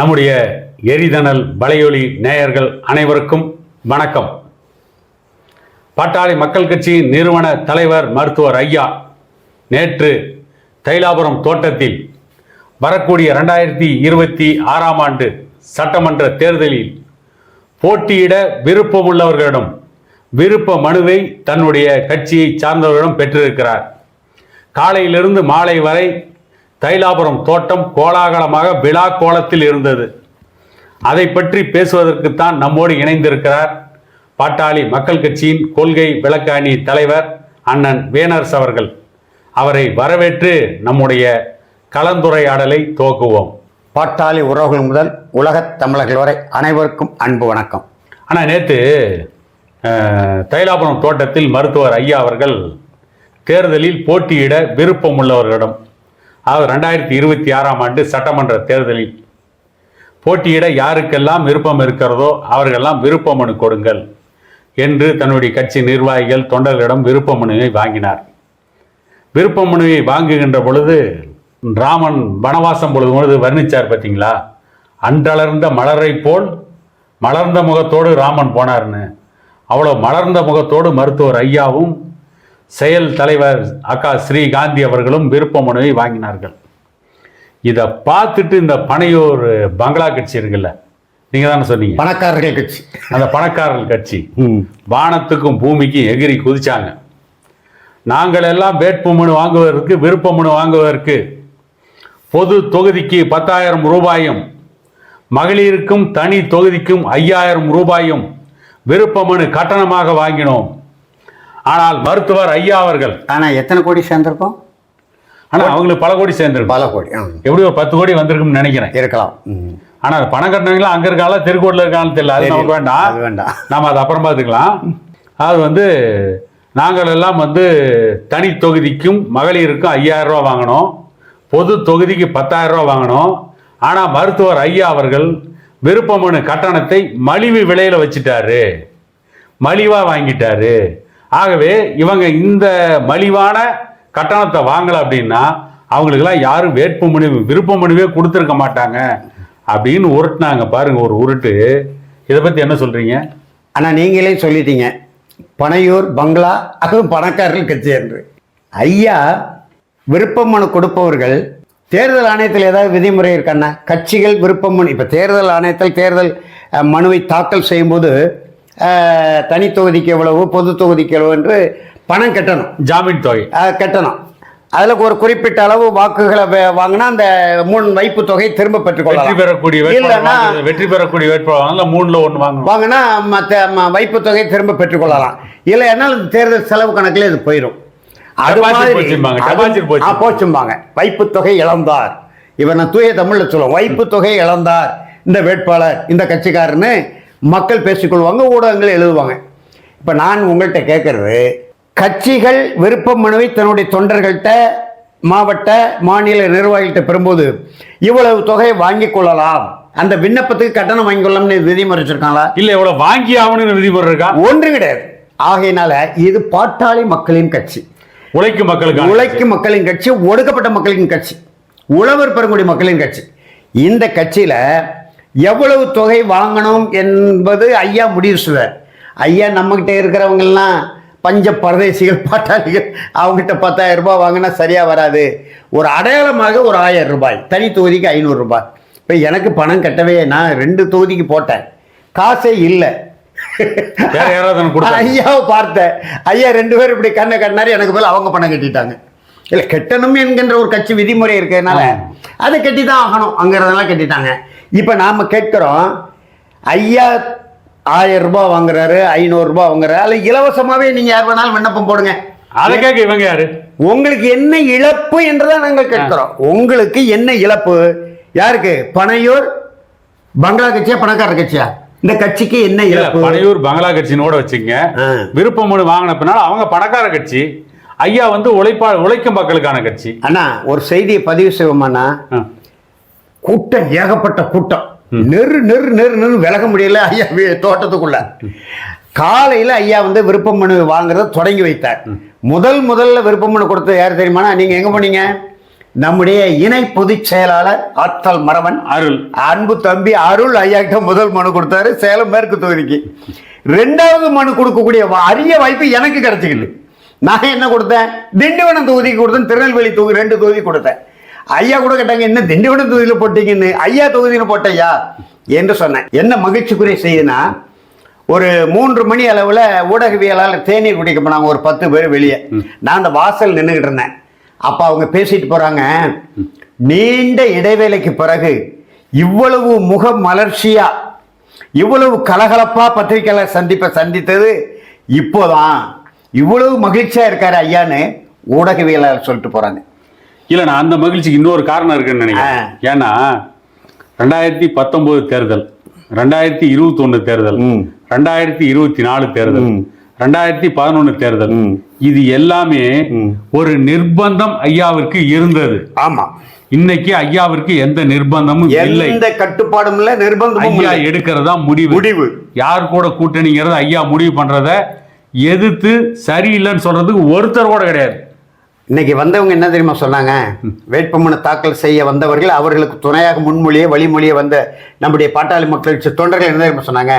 நம்முடைய எரிதனல் வலையொலி நேயர்கள் அனைவருக்கும் வணக்கம். பாட்டாளி மக்கள் கட்சியின் நிறுவன தலைவர் மருத்துவர் ஐயா நேற்று தைலாபுரம் தோட்டத்தில் வரக்கூடிய ரெண்டாயிரத்தி இருபத்தி ஆறாம் ஆண்டு சட்டமன்ற தேர்தலில் போட்டியிட விருப்பமுள்ளவர்களிடம் விருப்ப மனுவை தன்னுடைய கட்சியை சார்ந்தவர்களிடம் பெற்றிருக்கிறார். காலையிலிருந்து மாலை வரை தைலாபுரம் தோட்டம் கோலாகலமாக விழா கோலத்தில் இருந்தது. அதை பற்றி பேசுவதற்குத்தான் நம்மோடு இணைந்திருக்கிறார் பாட்டாளி மக்கள் கட்சியின் கொள்கை விளக்காணி தலைவர் அண்ணன் வேனர்ஸ் அவர்கள். அவரை வரவேற்று நம்முடைய கலந்துரையாடலை துவக்குவோம். பாட்டாளி உறவுகள் முதல் உலகத் தமிழர்கள் வரை அனைவருக்கும் அன்பு வணக்கம். ஆனால் நேற்று தைலாபுரம் தோட்டத்தில் மருத்துவர் ஐயா அவர்கள் தேர்தலில் போட்டியிட விருப்பம் உள்ளவர்களிடம் அதாவது ரெண்டாயிரத்தி இருபத்தி ஆறாம் ஆண்டு சட்டமன்ற தேர்தலில் போட்டியிட யாருக்கெல்லாம் விருப்பம் இருக்கிறதோ அவர்களெல்லாம் விருப்ப மனு கொடுங்கள் என்று தன்னுடைய கட்சி நிர்வாகிகள் தொண்டர்களிடம் விருப்ப மனுவை வாங்கினார். விருப்ப மனுவை வாங்குகின்ற பொழுது ராமன் வனவாசம் பொழுது பொழுது வர்ணிச்சார் பார்த்தீங்களா? அன்றளர்ந்த மலரை போல் மலர்ந்த முகத்தோடு ராமன் போனார்னு. அவ்வளோ மலர்ந்த முகத்தோடு மருத்துவர் ஐயாவும் செயல் தலைவர் அக்கா ஸ்ரீகாந்தி அவர்களும் விருப்ப மனுவை வாங்கினார்கள். இதை பார்த்துட்டு இந்த பனையூர் பங்களா கட்சி இருக்குல்ல நீங்கள் தானே சொன்னீங்க? பணக்காரர்கள் கட்சி. அந்த பணக்காரர்கள் கட்சி. வானத்துக்கும் பூமிக்கும் எகிரி குதிச்சாங்க. நாங்கள் எல்லாம் வேட்பு மனு வாங்குவதற்கு விருப்ப மனு வாங்குவதற்கு பொது தொகுதிக்கு பத்தாயிரம் ரூபாயும் மகளிருக்கும் தனி தொகுதிக்கும் ஐயாயிரம் ரூபாயும் விருப்ப மனு கட்டணமாக வாங்கினோம். ஆனால் மருத்துவர் ஐயா அவர்கள். ஆனா எத்தனை கோடி சேர்ந்திருக்கோம்? ஆனால் அவங்களுக்கு பல கோடி சேர்ந்துருக்கும். பல கோடி எப்படி ஒரு பத்து கோடி வந்திருக்கும்னு நினைக்கிறேன். இருக்கலாம். ஆனால் பணம் கட்டினவங்களாம் அங்கே இருக்காங்களா திருக்கோட்டில் இருக்காங்கன்னு தெரியல. அது நமக்கு வேண்டாம். அது வேண்டாம். நாம் அதை அப்புறம் பார்த்துக்கலாம். அது வந்து நாங்கள் எல்லாம் வந்து தனி தொகுதிக்கும் மகளிருக்கும் ஐயாயிரம் ரூபா வாங்கினோம் பொது தொகுதிக்கு பத்தாயிரம் ரூபா வாங்கினோம் ஆனால் மருத்துவர் ஐயா அவர்கள் விருப்ப மனு கட்டணத்தை மலிவு விலையில வச்சுட்டாரு. மலிவாக வாங்கிட்டாரு. ஆகவே இவங்க இந்த மலிவான கட்டணத்தை வாங்கலை அப்படின்னா அவங்களுக்கெல்லாம் யாரும் வேட்பு மனு விருப்ப மனுவே கொடுத்துருக்க மாட்டாங்க அப்படின்னு உருட்டுனாங்க பாருங்க ஒரு உருட்டு. இதை பற்றி என்ன சொல்கிறீங்க ஆனால் நீங்களே சொல்லிட்டீங்க. பனையூர் பங்களா அதுவும் பணக்காரர்கள் கட்சி என்று. ஐயா விருப்ப மனு கொடுப்பவர்கள் தேர்தல் ஆணையத்தில் ஏதாவது விதிமுறை இருக்காண்ணா கட்சிகள் விருப்ப மனு இப்போ தேர்தல் ஆணையத்தில் தேர்தல் மனுவை தாக்கல் செய்யும்போது தனி தொகுதிக்கு எவ்வளவு பொது தொகுதிக்கு எவ்வளவு என்று பணம் கட்டணும். ஜாமீன் தொகை. கட்டணும். அதில் ஒரு குறிப்பிட்ட அளவு வாக்குகளை வாங்கினா அந்த முன் வைப்பு தொகை திரும்ப வெற்றி பெற்றுக்கொள்ளலாம் பெறக்கூடிய இல்லைன்னா வெற்றி பெறக்கூடிய வேட்பாளர் மூணுல ஒன்று வாங்கணும். வாங்கினா மற்ற வைப்பு தொகை திரும்ப பெற்றுக்கொள்ளலாம் இல்லைன்னா தேர்தல் செலவு கணக்கில் இது போயிடும். அது மாதிரி போச்சும்பாங்க வைப்பு தொகை இழந்தார். இவர் நான் தூய தமிழ்ல சொல்லுவோம் வைப்பு தொகை இழந்தார். இந்த வேட்பாளர் இந்த கட்சிக்காரன்னு மக்கள் பேசிக்கொள்வாங்க ஊடகங்கள் எழுதுவாங்க. இப்போ நான் உங்கள்கிட்ட கேட்கறது கட்சிகள் விருப்ப மனுவை தன்னுடைய தொண்டர்கள்ட்ட மாவட்ட மாநில நிர்வாகிகிட்ட பெறும்போது இவ்வளவு தொகையை வாங்கிக் கொள்ளலாம். அந்த விண்ணப்பத்துக்கு கட்டணம் வாங்கிக் கொள்ளலாம்னு விதிமுறை வச்சிருக்காங்களா? இல்ல இவ்வளவு வாங்கி ஆகணும்னு விதிமுறை இருக்கா? ஒன்று கிடையாது. ஆகையினால இது பாட்டாளி மக்களின் கட்சி. உழைக்கும் மக்களுக்கு உழைக்கும் மக்களின் கட்சி ஒடுக்கப்பட்ட மக்களின் கட்சி. உழவர் பெருங்குடி மக்களின் கட்சி. இந்த கட்சியில எவ்வளவு தொகை வாங்கணும் என்பது ஐயா முடிவு செய்வார். ஐயா நம்மகிட்ட இருக்கிறவங்கெல்லாம் பஞ்ச பரதேசிகள் பாட்டாளிகள் அவங்ககிட்ட பத்தாயிரம் ரூபாய் வாங்கினா சரியா வராது. ஒரு அடையாளமாக ஒரு ஆயிரம் ரூபாய் தனி தொகுதிக்கு ஐநூறு ரூபாய். இப்போ எனக்கு பணம் கட்டவே நான் ரெண்டு தொகுதிக்கு போட்டேன். காசே இல்லை. ஐயாவை பார்த்தேன். ஐயா ரெண்டு பேரும் இப்படி கண்ணை கட்டினாரு எனக்கு பதில் அவங்க பணம் கட்டிட்டாங்க. இல்லை கட்டணும் என்கின்ற ஒரு கட்சி விதிமுறை இருக்கிறதுனால அதை கட்டி தான் ஆகணும் அங்கிறதெல்லாம் கட்டிட்டாங்க. இப்போ நாம் கேட்குறோம் ஐயா ஆயிரம் ரூபாய் வாங்குறாரு ஐநூறு ரூபாய் வாங்குறாரு அதில் இலவசமாகவே நீங்கள் யார் வேணாலும் விண்ணப்பம் போடுங்க. அதை கேட்க இவங்க யாரு? உங்களுக்கு என்ன இழப்பு என்றுதான் நாங்கள் கேட்கிறோம். உங்களுக்கு என்ன இழப்பு? யாருக்கு? பனையூர் பங்களா கட்சியா பணக்கார கட்சியா? இந்த கட்சிக்கு என்ன இழப்பு? பனையூர் பங்களா கட்சின்னு கூட வச்சுங்க. ஆ. விருப்ப மனு வாங்கின பின்னால அவங்க பணக்கார கட்சி ஐயா வந்து உழைப்பா உழைக்கும் மக்களுக்கான கட்சி. அண்ணா ஒரு செய்தியை பதிவு செய்வோமாண்ணா. கூட்டம் ஏகப்பட்ட கூட்டம். நெரு நெரு நெரு நெரு விலக முடியல ஐயா தோட்டத்துக்குள்ள. காலையில ஐயா வந்து விருப்ப மனு வாங்குறத தொடங்கி வைத்தார். முதல் முதல்ல விருப்ப மனு கொடுத்தது யார் தெரியுமாண்ணா நீங்க எங்க போனீங்க? நம்முடைய இணை பொதுச் செயலாளர் ஆற்றல் மரவன். அருள். அன்பு தம்பி அருள் ஐயா கிட்ட முதல் மனு கொடுத்தாரு சேலம் மேற்கு தொகுதிக்கு. ரெண்டாவது மனு கொடுக்கக்கூடிய அரிய வாய்ப்பு எனக்கு கிடைச்சிக்கிட்டு நான் என்ன கொடுத்தேன்? திண்டிவனம் தொகுதிக்கு கொடுத்தேன் திருநெல்வேலி தொகுதி ரெண்டு தொகுதி கொடுத்தேன். ஐயா கூட கேட்டாங்க என்ன திண்டிவனம் தொகுதியில் போட்டீங்கன்னு? ஐயா தொகுதியில் போட்டையா என்று சொன்னேன். என்ன மகிழ்ச்சிக்குரிய செய்தினா ஒரு மூன்று மணி அளவில் ஊடகவியலாளர் தேநீர் குடிக்க போனாங்க ஒரு பத்து பேர் வெளியே. நான் அந்த வாசல் நின்றுக்கிட்டு இருந்தேன். அப்போ அவங்க பேசிட்டு போகிறாங்க நீண்ட இடைவேளைக்கு பிறகு இவ்வளவு முக மலர்ச்சியாக இவ்வளவு கலகலப்பாக பத்திரிகையாளர் சந்திப்பை சந்தித்தது இப்போதான். இவ்வளவு மகிழ்ச்சியாக இருக்காரு ஐயான்னு ஊடகவியலாளர் சொல்லிட்டு போகிறாங்க இல்ல நான் அந்த மகிழ்ச்சிக்கு இன்னொரு காரணம் இருக்குன்னு நினைக்கிறேன் ஏன்னா ரெண்டாயிரத்தி பத்தொன்பது தேர்தல் ரெண்டாயிரத்தி இருபத்தி ஒண்ணு தேர்தல். ரெண்டாயிரத்தி இருபத்தி நாலு தேர்தல். ரெண்டாயிரத்தி பதினொன்னு தேர்தல். இது எல்லாமே. ஒரு நிர்பந்தம் ஐயாவிற்கு இருந்தது ஆமா இன்னைக்கு ஐயாவிற்கு எந்த நிர்பந்தமும் இல்லை எந்த கட்டுப்பாடும் இல்ல நிர்பந்தமும் ஐயா. எடுக்கிறதா முடிவு முடிவு யார் கூட கூட்டணிங்கிறத ஐயா முடிவு பண்றத எதிர்த்து சரியில்லைன்னு சொல்றதுக்கு ஒருத்தர் கூட கிடையாது இன்னைக்கு வந்தவங்க என்ன தெரியுமா சொன்னாங்க? வேட்புமனு தாக்கல் செய்ய வந்தவர்கள் அவர்களுக்கு துணையாக முன்மொழியே வழிமொழியே வந்த நம்முடைய பாட்டாளி மக்கள் கட்சி தொண்டர்கள் என்ன தெரியுமா சொன்னாங்க?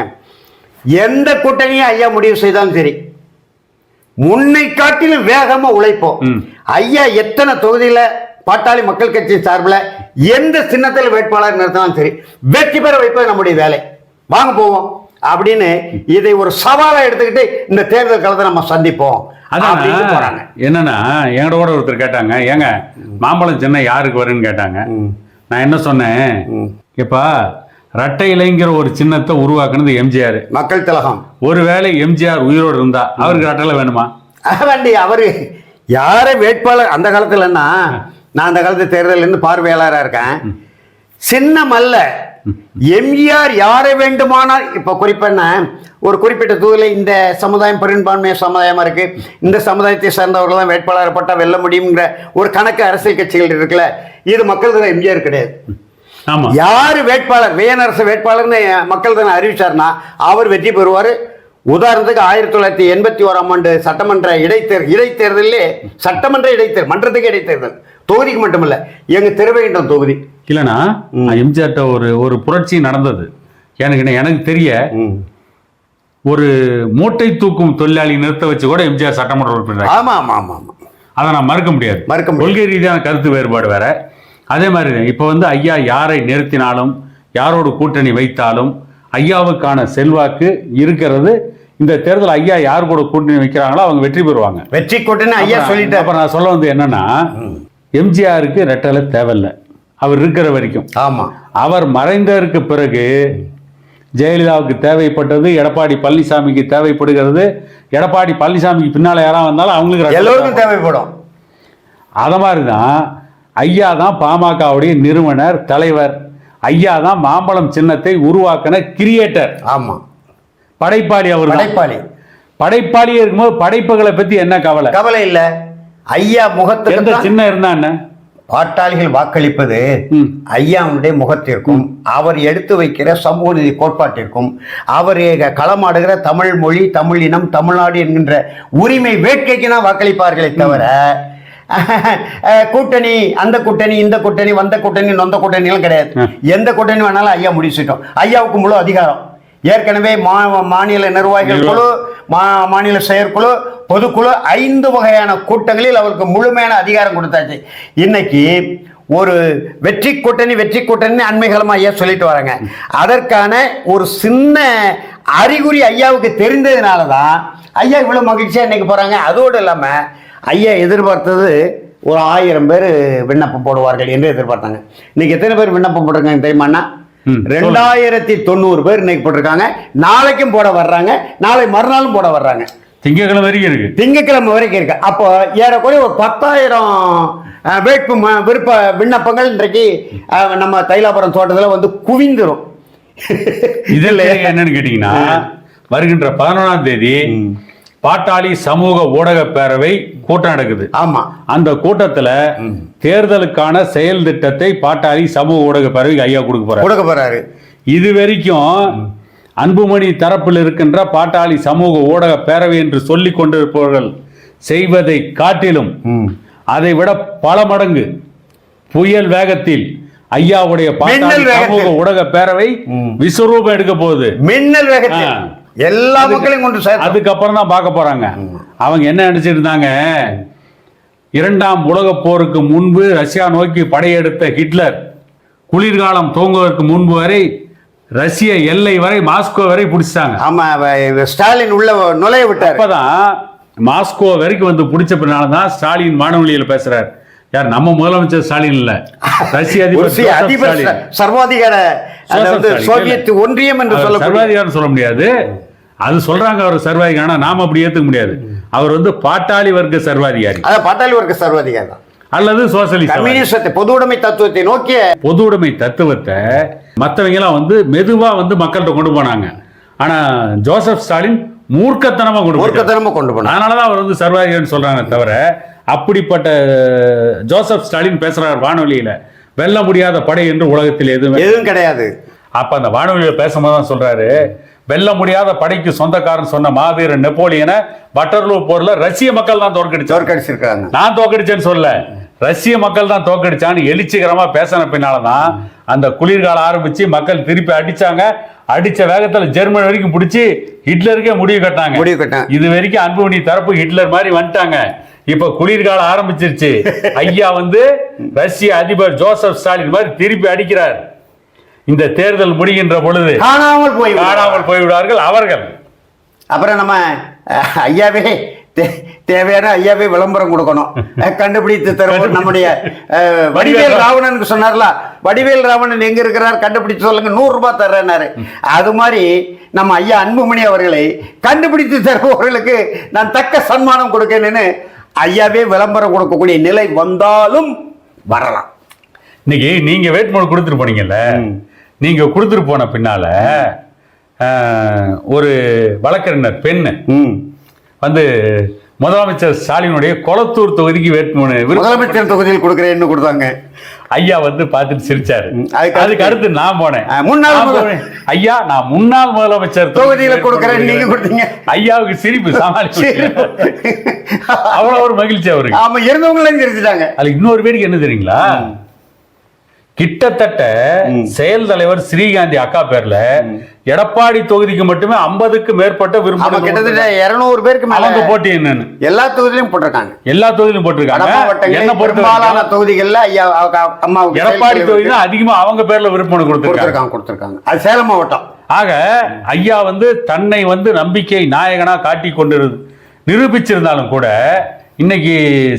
எந்த கூட்டணியும் ஐயா முடிவு செய்தாலும் சரி முன்னை காட்டிலும் வேகமா உழைப்போம். ஐயா எத்தனை தொகுதியில பாட்டாளி மக்கள் கட்சி சார்பில் எந்த சின்னத்தில் வேட்பாளர் நிறுத்தினாலும் சரி வெற்றி பெற வைப்பது நம்முடைய வேலை. வாங்க போவோம். அப்படின்னு இதை ஒரு சவாலா எடுத்துக்கிட்டு இந்த தேர்தல் காலத்தை நம்ம சந்திப்போம். அதான். என்னன்னா என்கிட்ட கூட ஒருத்தர் கேட்டாங்க ஏங்க மாம்பழம் சின்ன யாருக்கு வரும்னு கேட்டாங்க. நான் என்ன சொன்னேன். இப்பா ரெட்டை இலைங்கிற ஒரு சின்னத்தை உருவாக்குனது எம்ஜிஆர். மக்கள் திலகம். ஒருவேளை எம்ஜிஆர் உயிரோடு இருந்தா அவருக்கு ரெட்டலை வேணுமா? வேண்டி அவரு யார வேட்பாளர்? அந்த காலத்துலன்னா நான் அந்த காலத்து தேர்தலில் இருந்து பார்வையாளராக இருக்கேன் சின்னம் அல்ல. எம்ஜிஆர் யாரை வேண்டுமானால் இப்போ குறிப்பென்ன ஒரு குறிப்பிட்ட தொகுதியில் இந்த சமுதாயம் பெரும்பான்மை சமுதாயமா இருக்கு. இந்த சமுதாயத்தை சேர்ந்தவர்கள் தான் வேட்பாளர் போட்டா வெல்ல முடியுங்கிற ஒரு கணக்கு அரசியல் கட்சிகள் இருக்குல்ல இது மக்கள் தின எம்ஜிஆர் கிடையாது. யார் வேட்பாளர் வேனரசு வேட்பாளர்னு மக்கள் தானே அறிவிச்சார்னா அவர் வெற்றி பெறுவார். உதாரணத்துக்கு ஆயிரத்தி தொள்ளாயிரத்தி எண்பத்தி ஓராம் ஆண்டு சட்டமன்ற இடைத்தேர் இடைத்தேர்தலே சட்டமன்ற இடைத்தேர்தல் மன்றத்துக்கு இடைத்தேர்தல். தொகுதிக்கு மட்டுமல்ல எங்க திருவேண்டம் தொகுதி. இல்லைன்னா எம்ஜிஆர்ட்ட ஒரு ஒரு புரட்சி நடந்தது. எனக்கு என்ன- எனக்கு தெரிய ஒரு மூட்டை தூக்கும் தொழிலாளி நிறுத்த வச்சு கூட எம்ஜிஆர் சட்டமன்ற உறுப்பினர் ஆமா ஆமா ஆமா ஆமா. அதை நான் மறுக்க முடியாது. மறுக்க. கொள்கை ரீதியான கருத்து வேறுபாடு வேற. அதே மாதிரி இப்போ வந்து ஐயா யாரை நிறுத்தினாலும் யாரோடு கூட்டணி வைத்தாலும் ஐயாவுக்கான செல்வாக்கு இருக்கிறது. இந்த தேர்தல் ஐயா யார் கூட கூட்டணி வைக்கிறாங்களோ அவங்க வெற்றி பெறுவாங்க. வெற்றி கூட்டணி ஐயா சொல்லிட்டார். அப்புறம் நான் சொல்ல வந்து என்னன்னா எம்ஜிஆருக்கு ரெட்டலை தேவையில்லை. அவர் இருக்கிற வரைக்கும். ஆமா. அவர் மறைந்ததற்கு பிறகு ஜெயலலிதாவுக்கு தேவைப்பட்டது எடப்பாடி பழனிசாமிக்கு தேவைப்படுகிறது. எடப்பாடி பழனிசாமிக்கு பின்னால யாராவது வந்தாலும் அவங்களுக்கு எல்லோருக்கும் தேவைப்படும். அத மாதிரி தான் ஐயா தான் பாமகவுடைய நிறுவனர் தலைவர். ஐயா தான் மாம்பழம் சின்னத்தை உருவாக்கின கிரியேட்டர். ஆமா. படைப்பாளி அவர் படைப்பாளி. படைப்பாளி இருக்கும்போது படைப்புகளை பத்தி என்ன கவலை? கவலை இல்ல. ஐயா முகத்துக்கு தான் சின்னம் இருந்தா பாட்டாளிகள் வாக்களிப்பது. ஐயாவுடைய முகத்திற்கும் அவர் எடுத்து வைக்கிற சமூக நீதி கோட்பாட்டிற்கும் அவர் களமாடுகிற தமிழ் மொழி தமிழ் இனம் தமிழ்நாடு என்கின்ற உரிமை வேட்கைக்கு தான் வாக்களிப்பார்களே தவிர கூட்டணி அந்த கூட்டணி இந்த கூட்டணி வந்த கூட்டணி நொந்த கூட்டணி எல்லாம் கிடையாது. எந்த கூட்டணி வேணாலும் ஐயா முடிச்சிட்டோம். ஐயாவுக்கு முழு அதிகாரம். ஏற்கனவே மா மாநில நிர்வாகிகள் குழு மா மாநில செயற்குழு பொதுக்குழு ஐந்து வகையான கூட்டங்களில் அவருக்கு முழுமையான அதிகாரம் கொடுத்தாச்சு. இன்னைக்கு ஒரு வெற்றி கூட்டணி வெற்றி கூட்டணி அண்மைகளமா ஐயா சொல்லிட்டு வராங்க. அதற்கான ஒரு சின்ன அறிகுறி ஐயாவுக்கு தெரிந்ததுனால தான் ஐயா இவ்வளவு மகிழ்ச்சியா இன்னைக்கு போறாங்க. அதோடு இல்லாம ஐயா எதிர்பார்த்தது ஒரு ஆயிரம் பேர் விண்ணப்பம் போடுவார்கள் என்று எதிர்பார்த்தாங்க. இன்னைக்கு எத்தனை பேர் விண்ணப்பம் போட்டிருக்காங்க தெரியுமாண்ணா ரெண்டாயிரத்தி தொண்ணூறு பேர் இன்னைக்கு போட்டிருக்காங்க. நாளைக்கும் போட வர்றாங்க. நாளை மறுநாளும் போட வர்றாங்க. திங்கக்கிழமை வரைக்கும் இருக்கு. திங்கட்கிழமை வரைக்கும் இருக்கு. அப்போ ஏறக்குறைய ஒரு பத்தாயிரம் வேட்பு விருப்ப விண்ணப்பங்கள் இன்றைக்கு நம்ம தைலாபுரம் தோட்டத்தில் வந்து குவிந்துரும். இதில் என்னன்னு கேட்டீங்கன்னா வருகின்ற பதினொன்றாம் தேதி பாட்டாளி சமூக ஊடக பேரவை கூட்டம் நடக்குது. ஆமா. அந்த கூட்டத்துல தேர்தலுக்கான செயல் திட்டத்தை பாட்டாளி சமூக ஊடக பேரவைக்கு ஐயா கொடுக்க போறாரு. கொடுக்க போறாரு. இது வரைக்கும் அன்புமணி தரப்பில் இருக்கின்ற பாட்டாளி சமூக ஊடக பேரவை என்று சொல்லிக் கொண்டிருப்பவர்கள் செய்வதை காட்டிலும் அதை விட பல மடங்கு புயல் வேகத்தில் ஐயாவுடைய பாட்டாளி. சமூக ஊடக பேரவை. விஸ்வரூபம் எடுக்க போகுது. மின்னல் வேகத்தில். எல்லா மக்களையும் கொண்டு அதுக்கப்புறம் தான் பார்க்க போறாங்க. அவங்க என்ன நினைச்சிட்டு இருந்தாங்க? இரண்டாம் உலகப் போருக்கு முன்பு ரஷ்யா நோக்கி படையெடுத்த ஹிட்லர் குளிர்காலம் துவங்குவதற்கு முன்பு வரை ரஷ்ய எல்லை வரை மாஸ்கோ வரை பிடிச்சிட்டாங்க. ஆமா ஸ்டாலின் உள்ள நுழைய விட்டார். அப்பதான் மாஸ்கோ வரைக்கும் வந்து பிடிச்ச பின்னால தான் ஸ்டாலின் வானொலியில பேசுறார். யார் நம்ம முதலமைச்சர் ஸ்டாலின் இல்ல. ரஷ்ய அதிபர் சர்வாதிகார. சோவியத் ஒன்றியம் என்று சொல்லக்கூடிய சர்வாதிகாரம் சொல்ல முடியாது. அது சொல்றாங்க அவர் சர்வாதிகாரம் நாம அப்படி ஏத்துக்க முடியாது. அவர் வந்து பாட்டாளி வர்க்க சர்வாதிகாரி. பாட்டாளி வர்க்க சர்வாதிகாரம். தான் அல்லது சோசலிஸ்ட் கம்யூனிசத்தை பொது உடைமை தத்துவத்தை நோக்கிய பொது உடைமை தத்துவத்தை மற்றவங்க எல்லாம் வந்து மெதுவா வந்து மக்கள்கிட்ட கொண்டு போனாங்க. ஆனா ஜோசப் ஸ்டாலின் மூர்க்கத்தனமா கொண்டு போயிட்டார். மூர்க்கத்தனமா கொண்டு போனார். அதனாலதான் அவர் வந்து சர்வாதிகாரின்னு சொல்றாங்க தவிர அப்படிப்பட்ட ஜோசப் ஸ்டாலின் பேசுறார் வானொலியில வெல்ல முடியாத படை என்று உலகத்தில் எதுவுமே எதுவும் கிடையாது. அப்ப அந்த வானொலியில பேசும்போது தான் சொல்றாரு வெல்ல முடியாத படைக்கு சொந்தக்காரன் சொன்ன மாவீரன் நெப்போலியனை வட்டர்லூ போர்ல ரஷ்ய மக்கள் தான் தோற்கடிச்சார் தோற்கடிச்சிருக்காங்க நான் தோக்கடிச்சேன்னு சொல்ல ரஷ்ய மக்கள் தான் தோக்கடிச்சான்னு எழுச்சிகரமா பேசின பின்னாலதான் அந்த குளிர்காலம் ஆரம்பிச்சு மக்கள் திருப்பி அடிச்சாங்க. அடிச்ச வேகத்துல ஜெர்மன் வரைக்கும் பிடிச்சி ஹிட்லருக்கே முடிவு கட்டாங்க முடிவு கட்டாங்க. இது வரைக்கும் அன்புமணி தரப்பு ஹிட்லர் மாதிரி வந்துட்டாங்க. இப்ப குளிர்காலம் ஆரம்பிச்சிருச்சு. ஐயா வந்து ரஷ்ய அதிபர் ஜோசப் ஸ்டாலின் மாதிரி திருப்பி அடிக்கிறார். இந்த தேர்தல் முடிகின்ற பொழுது காணாமல் போய் காணாமல் போய்விடுவார்கள் அவர்கள். அப்புறம் நம்ம ஐயாவே தேவையான ஐயாவே விளம்பரம் கொடுக்கணும். கண்டுபிடித்து தருவோம் நம்முடைய வடிவேல் ராவணனுக்கு சொன்னார்ல வடிவேல் ராவணன் எங்க இருக்கிறார் கண்டுபிடிச்சு சொல்லுங்க நூறு ரூபாய் தர்றேன்னாரு அது மாதிரி நம்ம ஐயா அன்புமணி அவர்களை கண்டுபிடித்து தருபவர்களுக்கு நான் தக்க சன்மானம் கொடுக்கணும்னு ஐயாவே விளம்பரம் கொடுக்கக்கூடிய நிலை வந்தாலும் வரலாம். இன்னைக்கு நீங்க வேட்புமனு கொடுத்துட்டு போனீங்கல்ல? நீங்க கொடுத்துட்டு போன பின்னால ஒரு வழக்கறிஞர் பெண் ம். வந்து முதலமைச்சர் ஸ்டாலினுடைய கொளத்தூர் தொகுதிக்கு வேட்புமனு முதலமைச்சர் தொகுதியில் கொடுக்குறேன்னு கொடுத்தாங்க. ஐயா வந்து பார்த்துட்டு சிரிச்சாரு. அதுக்கு அடுத்து நான் போனேன். முன்னாள். ஐயா நான் முன்னாள் முதலமைச்சர் தொகுதியில வேட்புமனு கொடுக்குறேன்னு நீங்க கொடுத்தீங்க. ஐயாவுக்கு சிரிப்பு சமாளிச்சு அவ்வளவு ஒரு மகிழ்ச்சி அவருக்கு. ஆமா இருந்தவங்களும் தெரிஞ்சுட்டாங்க அதுல இன்னொரு பேருக்கு என்ன தெரியுங்களா? கிட்டத்தட்ட செயல் தலைவர் ஸ்ரீகாந்தி அக்கா பேர்ல எடப்பாடி தொகுதிக்கு மட்டுமே ஐம்பதுக்கு மேற்பட்ட விருப்பம் கிட்டத்தட்ட இருநூறு பேருக்கு மேல அவங்க போட்டி என்னன்னு? எல்லா தொகுதியிலும் போட்டிருக்காங்க. எல்லா தொகுதியிலும் போட்டிருக்காங்க. என்ன பெரும்பாலான தொகுதிகள்ல ஐயா அம்மாவுக்கு எடப்பாடி செயல் தொகுதி தான் அதிகமா அவங்க பேர்ல விருப்பம் கொடுத்திருக்காங்க. கொடுத்திருக்காங்க அது சேலம் மாவட்டம். ஆக ஐயா வந்து தன்னை வந்து நம்பிக்கை நாயகனா காட்டி கொண்டு நிரூபிச்சிருந்தாலும் கூட இன்னைக்கு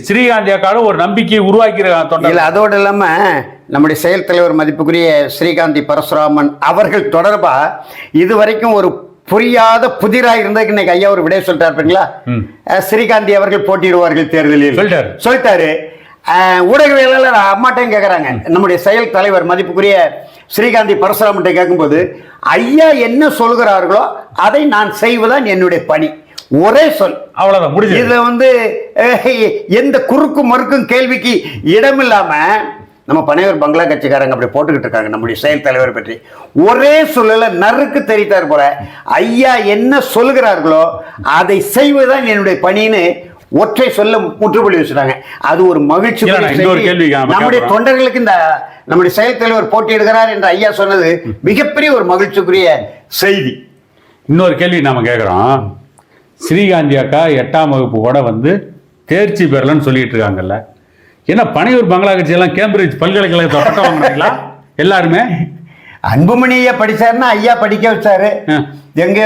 ஸ்ரீகாந்தி ஒரு நம்பிக்கையை உருவாக்கிற தொண்டர் அதோடு இல்லாம நம்முடைய செயல் தலைவர் மதிப்புக்குரிய ஸ்ரீகாந்தி பரசுராமன் அவர்கள் தொடர்பா இதுவரைக்கும் ஒரு புரியாத புதிரா இருந்ததுக்கு இன்னைக்கு ஐயா ஒரு விடை சொல்லிட்டாரு. அஹ், ஸ்ரீகாந்தி அவர்கள் போட்டியிடுவார்கள் தேர்தலில். சொல்லிட்டாரு. ஊடகவியலாளர் அம்மாட்டையும் கேட்குறாங்க நம்முடைய செயல் தலைவர் மதிப்புக்குரிய ஸ்ரீகாந்தி பரசுராமன்ட்ட கேட்கும்போது ஐயா என்ன சொல்கிறார்களோ அதை நான் செய்வதுதான் என்னுடைய பணி. ஒரே சொல். அவ்வளவுதான் இதுல வந்து எந்த குறுக்கு மறுக்கும் கேள்விக்கு இடமில்லாம நம்ம பனையூர் பங்களா கட்சிக்காரங்க அப்படி போட்டுக்கிட்டு இருக்காங்க நம்முடைய செயல் தலைவர் பற்றி. ஒரே சொல்லல நறுக்கு தெரித்தார் போல ஐயா என்ன சொல்கிறார்களோ அதை செய்வதுதான் என்னுடைய பணின்னு ஒற்றை சொல்ல முற்றுப்புள்ளி வச்சுட்டாங்க. அது ஒரு மகிழ்ச்சி நம்முடைய. தொண்டர்களுக்கு இந்த நம்முடைய செயல் தலைவர் போட்டியிடுகிறார் என்று ஐயா சொன்னது மிகப்பெரிய ஒரு மகிழ்ச்சிக்குரிய செய்தி. இன்னொரு கேள்வி நாம கேட்குறோம். ஸ்ரீகாந்தி அக்கா எட்டாம் வகுப்பு கூட வந்து தேர்ச்சி பெறலன்னு சொல்லிட்டு இருக்காங்கல்ல. என்ன பனையூர் பங்களா கட்சி எல்லாம் கேம்பிரிட்ஜ் பல்கலைக்கழகத்தை பட்டம் வாங்குறாங்களா எல்லாருமே? அன்புமணி ஐயா படிச்சாருன்னா ஐயா படிக்க வச்சாரு. எங்க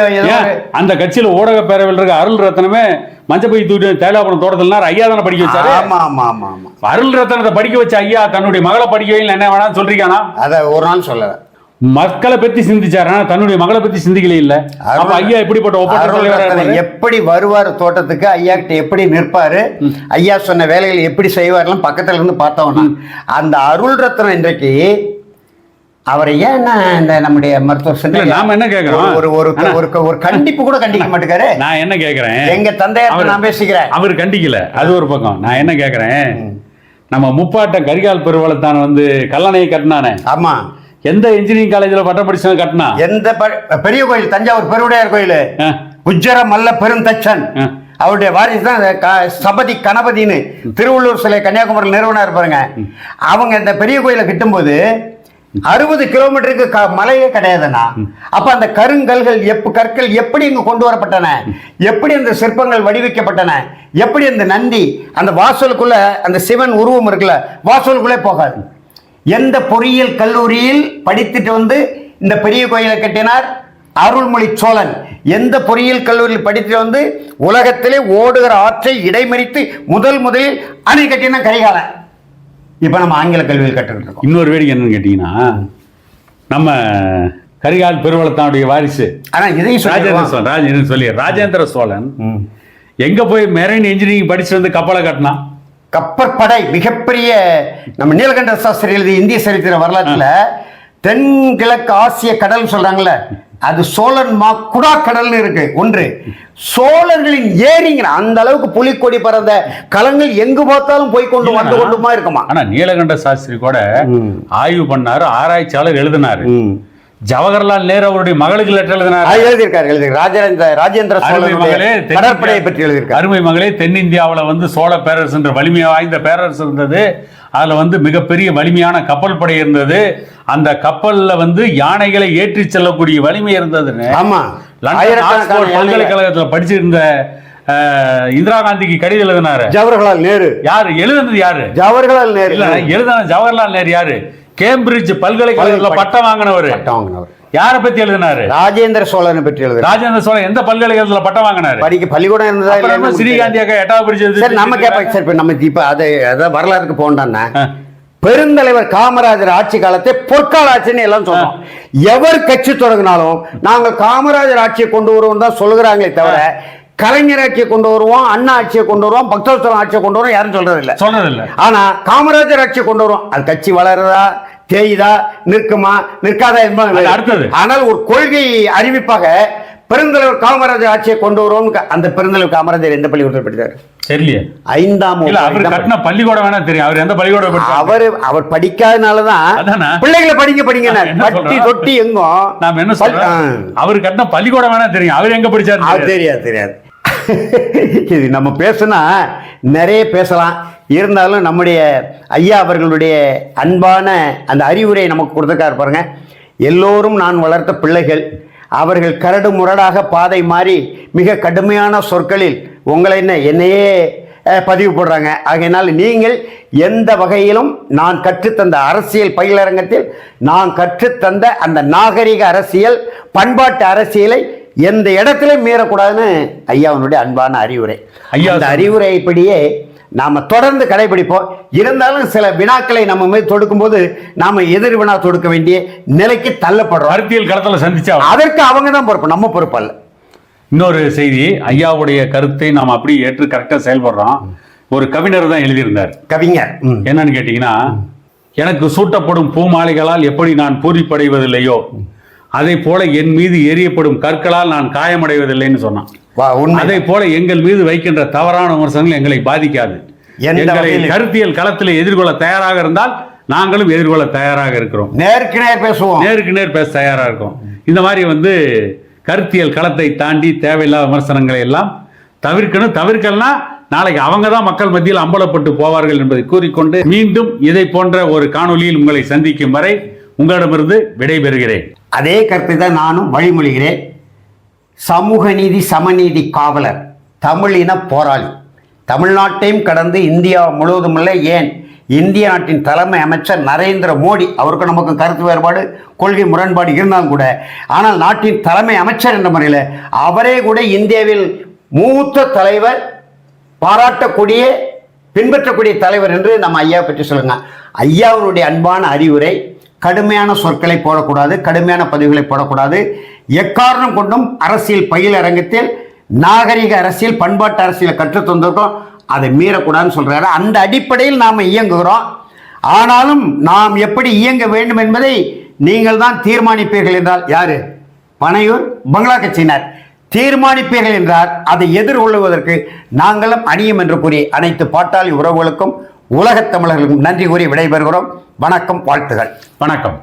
அந்த கட்சியில ஊடக பேரவையில் இருக்க அருள் ரத்னமே மஞ்சப்பை தூட்டி தேலாபுரம் தோட்டத்தில் ஐயா தானே படிக்க வச்சாரு? ஆமா ஆமா ஆமா ஆமா. அருள் ரத்னத்தை படிக்க வச்ச ஐயா தன்னுடைய மகளை படிக்க வைக்கல என்ன வேணாம்னு சொல்றீங்கன்னா அத ஒரு நாள் சொல்லல. மக்களை பத்தி சிந்திச்சாரு. ஆனா தன்னுடைய மகளை பத்தி சிந்திக்கல இல்ல. அப்ப ஐயா இப்படிப்பட்ட ஒப்பற்ற? எப்படி வருவார் தோட்டத்துக்கு? ஐயா கிட்ட எப்படி நிற்பாரு? ஐயா சொன்ன வேலைகள் எப்படி செய்வார்லாம் பக்கத்துல இருந்து பார்த்தோம்னா அந்த அருள் ரத்னம் இன்றைக்கு அவரை ஏன் நான் இந்த நம்முடைய சொன்ன நாம என்ன கேக்குறோம்? ஒரு ஒரு ஒரு ஒரு கண்டிப்பு கூட கண்டிக்க மாட்டேங்காரு நான் என்ன கேக்குறேன்? எங்க தந்தையார்ட்ட அவரு- நான் பேசிக்கிறேன். அவர் கண்டிக்கல. அது ஒரு பக்கம். நான் என்ன கேக்குறேன்? நம்ம முப்பாட்ட கரிகால் பெருவளத்தான் வந்து கல்லணையை கட்டினானே. ஆமா. எந்த இன்ஜினியரிங் காலேஜ்ல பட்டம் படிச்சவங்க கட்டினா எந்த பெரிய கோயில் தஞ்சாவூர் பெருவுடையார் கோயில். உஜ்ஜர மல்ல பெருந்தச்சன். அவருடைய வாரிசு தான் சபதி கணபதினு திருவள்ளூர் சிலை கன்னியாகுமரி நிறுவனர் இருப்பாருங்க அவங்க இந்த பெரிய கோயிலை கட்டும்போது அறுபது கிலோமீட்டருக்கு க- மலையே கிடையாதுண்ணா. அப்ப அந்த கருங்கல்கள் எப்ப கற்கள் எப்படி இங்கு கொண்டு வரப்பட்டன? எப்படி அந்த சிற்பங்கள் வடிவமைக்கப்பட்டன எப்படி அந்த நந்தி அந்த வாசலுக்குள்ள அந்த சிவன் உருவம் இருக்குல்ல வாசலுக்குள்ளே போகாது. எந்த பொறியியல் கல்லூரியில் படித்துட்டு வந்து இந்த பெரிய கோயிலை கட்டினார்? அருள்மொழி சோழன். எந்த பொறியியல் கல்லூரியில் படித்துட்டு வந்து உலகத்திலே ஓடுகிற ஆற்றை இடைமறித்து முதல் முதலில் அணை கட்டின கரிகாலன்? இப்போ நம்ம ஆங்கில கல்வியில் கற்றுக்கிட்டு இருக்கோம் இன்னொரு வேடிக்கை என்னன்னு கேட்டீங்கன்னா நம்ம கரிகால் பெருவளத்தானுடைய வாரிசு. ஆனா இதையும் ராஜேந்திர. சோழன் ராஜேந்திர சொல்லி ராஜேந்திர சோழன். எங்க போய் மெரைன் இன்ஜினியரிங் படிச்சு வந்து கப்பலை கட்டினான்? கப்பற்படை மிகப்பெரிய நம்ம நீலகண்ட சாஸ்திரி எழுதிய இந்திய சரித்திர வரலாற்றுல தென்கிழக்கு ஆசிய கடல் சொல்றாங்கல்ல அது சோழன் மா குடா கடல்னு இருக்கு. ஒன்று. சோழர்களின் ஏரிங்கிற அந்த அளவுக்கு புலிக்கொடி பறந்த களங்கள் எங்கு பார்த்தாலும் போய் கொண்டு வந்து கொண்டுமா இருக்குமா? ஆனா நீலகண்ட சாஸ்திரி கூட. ஆய்வு பண்ணாரு ஆராய்ச்சியாளர் எழுதினாரு. ஜவஹர்லால் நேரு அவருடைய மகளுக்கு லெட்டர் எழுதினாரு. எழுதியிருக்காரு எழுதி ராஜேந்திர ராஜேந்திர மகளே கடற்படையை பற்றி எழுதியிருக்காரு. அருமை மகளே தென்னிந்தியாவுல வந்து சோழ பேரரசு என்ற வலிமை வாய்ந்த பேரரசு இருந்தது. அதுல வந்து மிகப்பெரிய வலிமையான கப்பல் படை இருந்தது. அந்த கப்பல்ல வந்து யானைகளை ஏற்றி செல்லக்கூடிய வலிமை இருந்ததுன்னு ஆமா. லண்டன் ஆயிரக்கணக்கான ஆக்ஸ்போர்ட் யானைகள். பல்கலைக்கழகத்துல படிச்சிருந்த இந்திரா காந்திக்கு கடிதம் எழுதினாரு. ஜவஹர்லால் நேரு. யாரு? எழுதுனது யாரு? ஜவஹர்லால் நேரு. இல்ல எழுதின ஜவஹர்லால் நேரு யாரு? கேம்பிரிட்ஜ் பல்கலைக்கழகத்துல பட்டம் வாங்கினவரு. பட்டம் வாங்கினவர். யாரை பத்தி எழுதினாரு? ராஜேந்திர சோழனை பற்றி எழுதுறாரு. ராஜேந்திர சோழன் எந்த பல்கலைக்கழகத்துல பட்டம் வாங்கினாரு? படிக்க பள்ளிக்கூடம் இருந்ததா அப்புறம் இல்லையான்னு என்ன ஸ்ரீகாந்தி அக்கா எட்டாவது படிச்சது சரி நம்ம கேட்போம் சரி இப்ப நம்ம இப்ப அதை அதான் வரலாறுக்கு போண்டாண்ணா ஆ. பெருந்தலைவர் காமராஜர் ஆட்சி காலத்தை பொற்கால ஆட்சின்னு எல்லாம் சொல்றோம் எவர் கட்சி தொடங்கினாலும் நாங்க காமராஜர் ஆட்சியை கொண்டு வருவோம் தான் சொல்லுகிறாங்களே தவிர கலைஞர் ஆட்சியை கொண்டு வருவோம் அண்ணா ஆட்சியை கொண்டு வருவோம் பக்தோத்சவம் ஆட்சியை கொண்டு வருவோம் யாரும் சொல்றது இல்ல சொல்றது இல்ல ஆனா காமராஜர் ஆட்சியை கொண்டு வருவோம். அது கட்சி வளருதா தேயுதா நிற்குமா நிற்காதா என்பது. அடுத்தது. ஆனால் ஒரு கொள்கை அறிவிப்பாக பெருந்தலைவர் காமராஜர் ஆட்சியை கொண்டு வருவோம் அந்த பெருந்தலைவர் காமராஜர் எந்த பள்ளிக்கூடத்தில் படித்தார்? தெரியலையே. ஐந்தாம் அவர் கட்டின பள்ளிக்கூடம் வேணா தெரியும். அவர் எந்த பள்ளிக்கூடம் அவர் அவர் படிக்காதனாலதான் அதானே? பிள்ளைகளை படிங்க படிங்க பட்டி? தொட்டி எங்கும் நாம என்ன சொல்றோம். அவர் கட்டின பள்ளிக்கூடம் வேணா தெரியும். அவர் எங்க படிச்சாரு தெரியாது தெரியாது. இது நம்ம பேசுனா நிறைய பேசலாம். இருந்தாலும் நம்முடைய ஐயா அவர்களுடைய அன்பான அந்த அறிவுரை நமக்கு கொடுத்துருக்காரு பாருங்க. எல்லோரும் நான் வளர்த்த பிள்ளைகள் அவர்கள் கரடு முரடாக பாதை மாறி மிக கடுமையான சொற்களில் உங்களை என்ன என்னையே பதிவு போடுறாங்க. ஆகையினால் நீங்கள் எந்த வகையிலும் நான் கற்றுத்தந்த அரசியல் பயிலரங்கத்தில் நான் கற்றுத்தந்த அந்த நாகரிக அரசியல் பண்பாட்டு அரசியலை எந்த இடத்திலும் மீறக்கூடாதுன்னு ஐயாவுடைய அன்பான அறிவுரை. ஐயா அந்த அறிவுரைப்படியே நாம தொடர்ந்து கடைபிடிப்போம். இருந்தாலும் சில வினாக்களை நம்ம மீது தொடுக்கும்போது நாம எதிர் வினா தொடுக்க வேண்டிய நிலைக்கு தள்ளப்படுறோம். அரசியல் களத்துல சந்திச்சா அதற்கு அவங்க தான் பொறுப்பு நம்ம பொறுப்பு அல்ல. இன்னொரு செய்தி ஐயாவுடைய கருத்தை நாம் அப்படியே ஏற்று கரெக்டா செயல்படுறோம். ஒரு கவிஞர் தான் எழுதியிருந்தார். கவிஞர். என்னன்னு கேட்டீங்கன்னா எனக்கு சூட்டப்படும் பூமாலைகளால் எப்படி நான் பூரிப்படைவதில்லையோ? அதை போல என் மீது எரியப்படும் கற்களால் நான் காயமடைவதில்லைன்னு சொன்னான். அதை போல எங்கள் மீது வைக்கின்ற தவறான விமர்சனங்கள் எங்களை பாதிக்காது. எங்களை. கருத்தியல் களத்தில் எதிர்கொள்ள தயாராக இருந்தால் நாங்களும் எதிர்கொள்ள தயாராக இருக்கிறோம். நேருக்கு நேர் பேசுவோம். நேருக்கு நேர் பேச தயாரா இருக்கும். இந்த மாதிரி வந்து கருத்தியல் களத்தை தாண்டி தேவையில்லாத விமர்சனங்களை எல்லாம் தவிர்க்கணும். தவிர்க்கலனா நாளைக்கு அவங்க தான் மக்கள் மத்தியில் அம்பலப்பட்டு போவார்கள் என்பதை கூறிக்கொண்டு மீண்டும் இதை போன்ற ஒரு காணொளியில் உங்களை சந்திக்கும் வரை உங்களிடமிருந்து விடைபெறுகிறேன். அதே கருத்தை தான் நானும் வழிமொழிகிறேன். சமூக நீதி சமநீதி காவலர். தமிழின போராளி. தமிழ்நாட்டையும் கடந்து இந்தியா முழுவதும் ஏன்? இந்திய நாட்டின் தலைமை அமைச்சர் நரேந்திர மோடி அவருக்கு நமக்கு கருத்து வேறுபாடு கொள்கை முரண்பாடு இருந்தாலும் கூட ஆனால் நாட்டின் தலைமை அமைச்சர் என்ற முறையில் அவரே கூட இந்தியாவில் மூத்த தலைவர் பாராட்டக்கூடிய பின்பற்றக்கூடிய தலைவர் என்று நம்ம ஐயா பற்றி சொல்லுங்க. ஐயாவுடைய அன்பான அறிவுரை கடுமையான சொற்களை போடக்கூடாது கடுமையான பதிவுகளை போடக்கூடாது. எக்காரணம் கொண்டும் அரசியல் பயில் அரங்கத்தில் நாகரிக அரசியல் பண்பாட்டு அரசியலை கற்று தந்திருக்கோம். அதை மீறக்கூடாதுன்னு சொல்கிறாரு அந்த அடிப்படையில் நாம் இயங்குகிறோம். ஆனாலும் நாம் எப்படி இயங்க வேண்டும் என்பதை நீங்கள் தான் தீர்மானிப்பீர்கள் என்றால் யார்? பனையூர் பங்களா கட்சியினர். தீர்மானிப்பீர்கள் என்றால் அதை எதிர்கொள்வதற்கு நாங்களும் அணியும் என்று கூறி அனைத்து பாட்டாளி உறவுகளுக்கும் உலகத் தமிழர்களுக்கும் நன்றி கூறி விடைபெறுகிறோம். வணக்கம் வாழ்த்துகள். வணக்கம்.